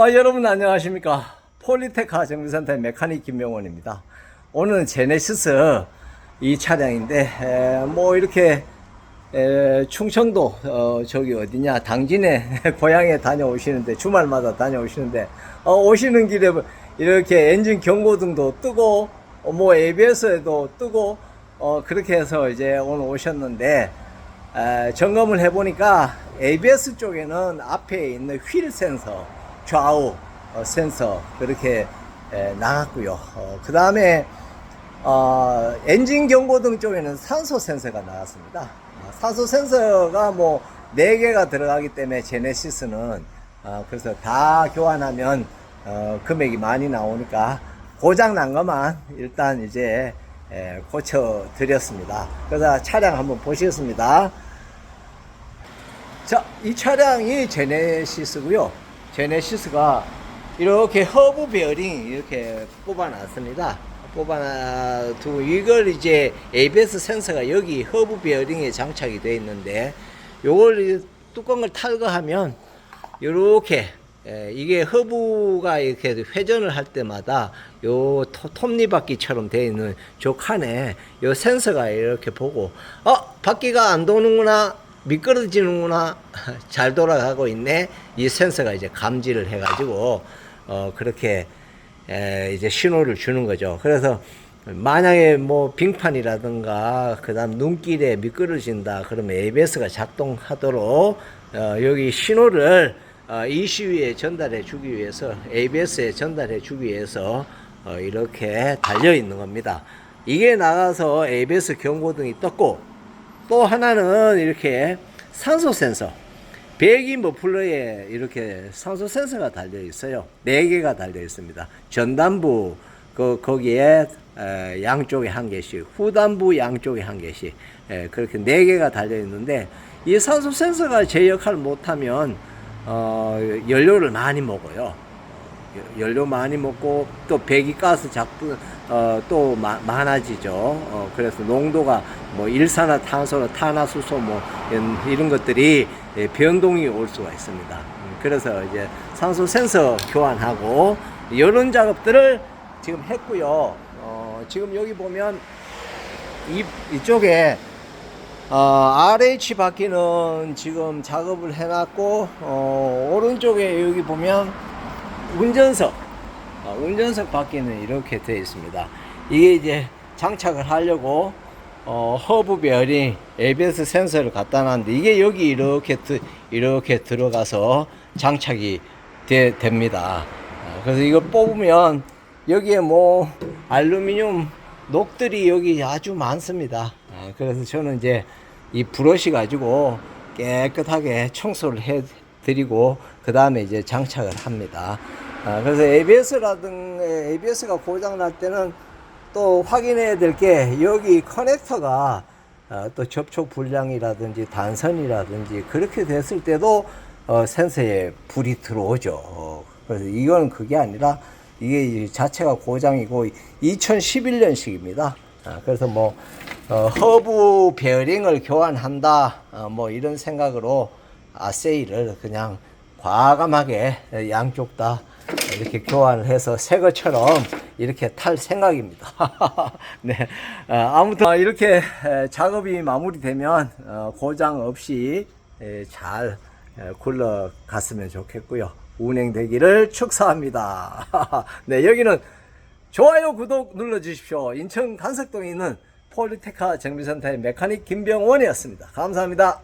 아, 여러분 안녕하십니까. 폴리테카 정비센터의 메카닉 김명원입니다. 오늘은 제네시스 이 차량인데, 에, 뭐 이렇게 에, 충청도 어, 저기 어디냐 당진에 고향에 다녀오시는데 주말마다 다녀오시는데 어, 오시는 길에 이렇게 엔진 경고등도 뜨고 어, 뭐 ABS에도 뜨고 어, 그렇게 해서 이제 오늘 오셨는데 에, 점검을 해보니까 ABS 쪽에는 앞에 있는 휠 센서 좌우 어, 센서 그렇게 에, 나갔고요. 어, 그 다음에 어, 엔진 경고등 쪽에는 산소 센서가 나왔습니다. 어, 산소 센서가 뭐 4개가 들어가기 때문에 제네시스는 어, 그래서 다 교환하면 어, 금액이 많이 나오니까 고장 난 것만 일단 이제 에, 고쳐 드렸습니다. 그래서 차량 한번 보시겠습니다. 자, 이 차량이 제네시스고요. 제네시스가 이렇게 허브 베어링 이렇게 뽑아놨습니다. 뽑아두고 이걸 이제 ABS 센서가 여기 허브 베어링에 장착이 되어 있는데 요걸 이 뚜껑을 탈거하면 이렇게 예, 이게 허브가 이렇게 회전을 할 때마다 요 토- 톱니바퀴처럼 되어 있는 저 칸에 요 센서가 이렇게 보고 어 바퀴가 안 도는구나 미끄러지는구나 잘 돌아가고 있네 이 센서가 이제 감지를 해가지고 어 그렇게 에, 이제 신호를 주는 거죠. 그래서 만약에 뭐 빙판이라든가 그다음 눈길에 미끄러진다 그러면 ABS가 작동하도록 어, 여기 신호를 어, ECU에 전달해 주기 위해서 ABS에 전달해 주기 위해서 어, 이렇게 달려 있는 겁니다. 이게 나가서 ABS 경고등이 떴고 또 하나는 이렇게 산소 센서 배기 머플러에 이렇게 산소 센서가 달려 있어요. 네 개가 달려 있습니다. 전단부 그 거기에 에, 양쪽에 한 개씩, 후단부 양쪽에 한 개씩 에, 그렇게 네 개가 달려 있는데 이 산소 센서가 제 역할을 못하면 어, 연료를 많이 먹어요. 연료 많이 먹고 또 배기 가스 작동 어, 또 마- 많아지죠. 어, 그래서 농도가 뭐 일산화 탄소나 탄화수소 뭐 이런, 이런 것들이 예, 변동이 올 수가 있습니다. 음, 그래서 이제 산소 센서 교환하고 이런 작업들을 지금 했고요. 어, 지금 여기 보면 이, 이쪽에 어, RH 바퀴는 지금 작업을 해놨고 어, 오른쪽에 여기 보면 운전석 어, 운전석 바퀴는 이렇게 되어 있습니다. 이게 이제 장착을 하려고 어, 허브 베어링 ABS 센서를 갖다 놨는데 이게 여기 이렇게 드, 이렇게 들어가서 장착이 되, 됩니다. 어, 그래서 이거 뽑으면 여기에 뭐 알루미늄 녹들이 여기 아주 많습니다. 어, 그래서 저는 이제 이 브러쉬 가지고 깨끗하게 청소를 해 드리고 그 다음에 이제 장착을 합니다. 아, 그래서 ABS라든 ABS가 고장 날 때는 또 확인해야 될 게 여기 커넥터가 어, 또 접촉 불량이라든지 단선이라든지 그렇게 됐을 때도 어, 센서에 불이 들어오죠. 어, 그래서 이건 그게 아니라 이게 이 자체가 고장이고 2011년식입니다. 아, 그래서 뭐 어, 허브 베어링을 교환한다 어, 뭐 이런 생각으로 아세이를 그냥 과감하게 양쪽 다 이렇게 교환을 해서 새 것처럼 이렇게 탈 생각입니다. 네. 어, 아무튼 어, 이렇게 에, 작업이 마무리되면 어, 고장 없이 에, 잘 에, 굴러갔으면 좋겠고요. 운행되기를 축사합니다. 네, 여기는 좋아요, 구독 눌러주십시오. 인천 간석동에 있는 폴리테카 정비센터의 메카닉 김병원이었습니다. 감사합니다.